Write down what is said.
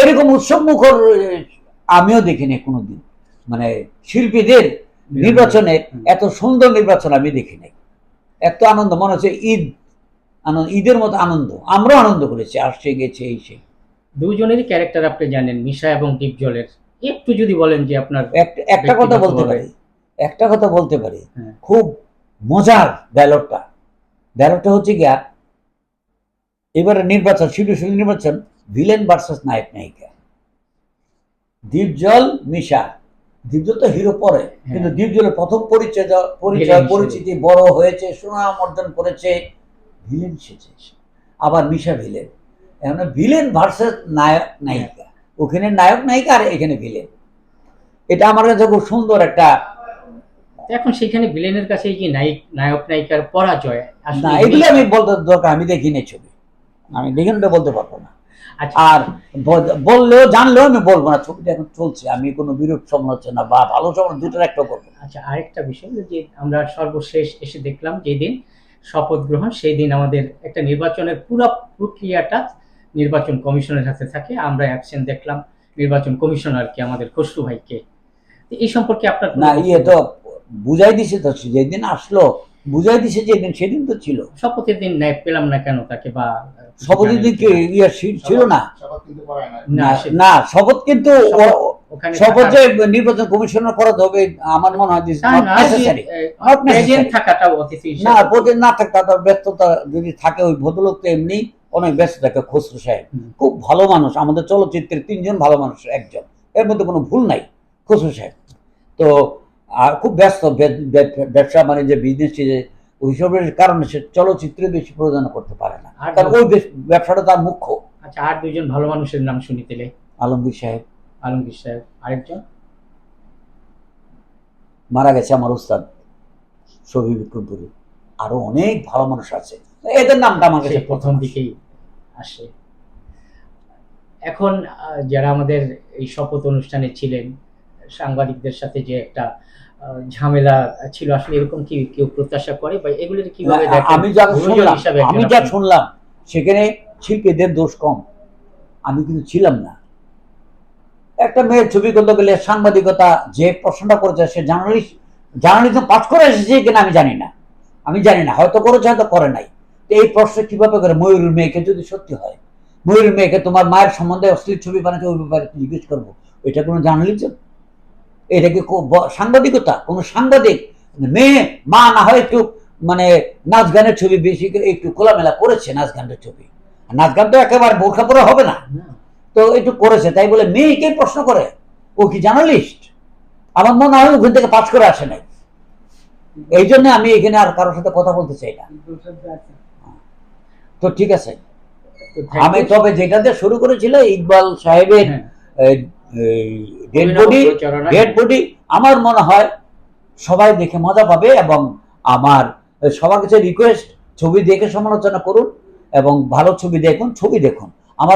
এরকম উৎসব মুখর আমিও দেখিনি কোনোদিন। মানে শিল্পীদের নির্বাচনে এত সুন্দর নির্বাচন আমি দেখি নাই। এত আনন্দ মনে হচ্ছে ঈদ আনন্দ ঈদের মতো আনন্দ। আমরাও আনন্দ করেছি আসছে গেছে এই সে। দুজনেরই ক্যারেক্টার আপনি জানেন মিশা এবং ডিপজলের একটু যদি বলেন যে আপনার একটা কথা বলতে পারি। একটা কথা বলতে পারি। হ্যাঁ। খুব মজার ডায়লগটা ডায়লগটা হচ্ছে গিয়া এবারে নির্বাচন শিডিউল নির্বাচন ভিলেন ভার্সেস নায়ক নায়িকা। দীপজল মিশা। দীপজল তো হিরো পরে কিন্তু দীপজলের প্রথম পরিচয় পরিচয় হ্যাঁ। পরিচিতি বড় হয়েছে সুনাম অর্জন করেছে ভিলেন সেজে আবার মিশা ভিলেন। এখন ভিলেন ভার্সেস নায়ক নায়িকা। ওখানে নায়ক নায়িকা আর এখানে ভিলেন। এটা আমার কাছে খুব সুন্দর একটা এখন সেখানে ভিলেনের কাছে কি নায়ক নায়ক নায়িকার পরাজয়? না এগুলো আমি বলতে দরকার আমি দেখিনি ছবি। আমি দেখি না বলতে পারব না। আর ব- বললেও জানলেও আমি বলব না ছবিটা এখন চলছে আমি কোনো বিরূপ সমালোচনা বা ভালো সমালোচনা দুটোর একটা করব আচ্ছা আরেকটা বিষয় যে আমরা সর্বশেষ এসে দেখলাম যেদিন শপথ গ্রহণ সেই দিন আমাদের একটা নির্বাচনের পুরো প্রক্রিয়াটা নির্বাচন কমিশনের হাতে থাকে আমরা অ্যাবসেন্ট দেখলাম নির্বাচন কমিশনারকে আমাদের খসরু ভাইকে। এই সম্পর্কে আপনার না ইয়ে তো বুঝাই দিছে তো যেদিন আসলো বুঝাই দিছে যেদিন সেদিন তো ছিল। শপথের দিন ন্যায় পেলাম না কেন তাকে বা শপথের দিন কি ইয়ে ছিল না? না। শপথ কিন্তু ও- শপথ যে নির্বাচন কমিশনার করাতে হবে আমার মনে হয় না, না প্রতিদিন না থাকতে তার ব্যস্ততা যদি থাকে ওই ভদ্রলোক তো এমনি অনেক ব্যস্ত থাকে খসরু সাহেব। খুব ভালো মানুষ আমাদের চলচ্চিত্রের তিনজন ভালো মানুষ একজন। এর মধ্যে কোনো ভুল নাই খসরু সাহেব। তো আর খুব ব্যস্ত ব্যবসা মানে যে বিজনেস ওইসবের কারণে সে চলচ্চিত্রে বেশি প্রযোজনা করতে পারে না। আর কারণ ওই ব্যবসাটা তার মুখ্য। আচ্ছা আর দুজন ভালো মানুষের নাম শুনি দিলে আলমগীর সাহেব। আলমগীর সাহেব। আরেকজন? মারা গেছে আমার উস্তাদ ছবি বিক্রমপুরি। আরও অনেক ভালো মানুষ আছে। এদের নামটা আমার কাছে প্রথম দিকেই আসে। এখন যারা আমাদের এই শপথ অনুষ্ঠানে ছিলেন সাংবাদিকদের সাথে যে একটা ঝামেলা ছিল আসলে এরকম কি কেউ প্রত্যাশা করে? বা এগুলির কীভাবে আমি যা শুনলাম আমি যা শুনলাম সেখানে শিল্পীদের দোষ কম। আমি কিন্তু ছিলাম না। একটা মেয়ের ছবি করতে গেলে সাংবাদিকতা যে প্রশ্নটা করেছে সে জার্নালিস্ট জার্নালিজম পাস করে এসেছে কিনা আমি জানি না। আমি জানি না হয়তো করেছে হয়তো করে নাই। তো এই প্রশ্ন কীভাবে করে ময়ূরের মেয়েকে যদি সত্যি হয়? ময়ূরের মেয়েকে তোমার মায়ের সম্বন্ধে অশ্লীল ছবি বানাচ্ছে ওই ব্যাপারে জিজ্ঞেস করব। এটা কোনো জার্নালিজম? এটা কি সাংবাদিকতা কোনো সাংবাদিক মেয়ে মা না হয় একটু মানে নাচ গানের ছবি বেশি করে একটু খোলামেলা করেছে নাচ গানের ছবি। আর নাচ গান তো একেবারে বোরখা পরে হবে না। তো একটু করেছে তাই বলে মেয়েকে প্রশ্ন করে ও কি জার্নালিস্ট আমার মনে হয় ওখান থেকে পাস করে আসে নাই। এই জন্য আমি এখানে আর কারোর সাথে কথা বলতে চাই না। তো ঠিক আছে। আমি তবে যেটা দিয়ে শুরু করেছিল ইকবাল সাহেবের হ্যাঁ, ডেড বডি ডেড বডি আমার মনে হয় সবাই দেখে মজা পাবে এবং আমার সবার কাছে রিকোয়েস্ট ছবি দেখে সমালোচনা করুন এবং ভালো ছবি দেখুন ছবি দেখুন।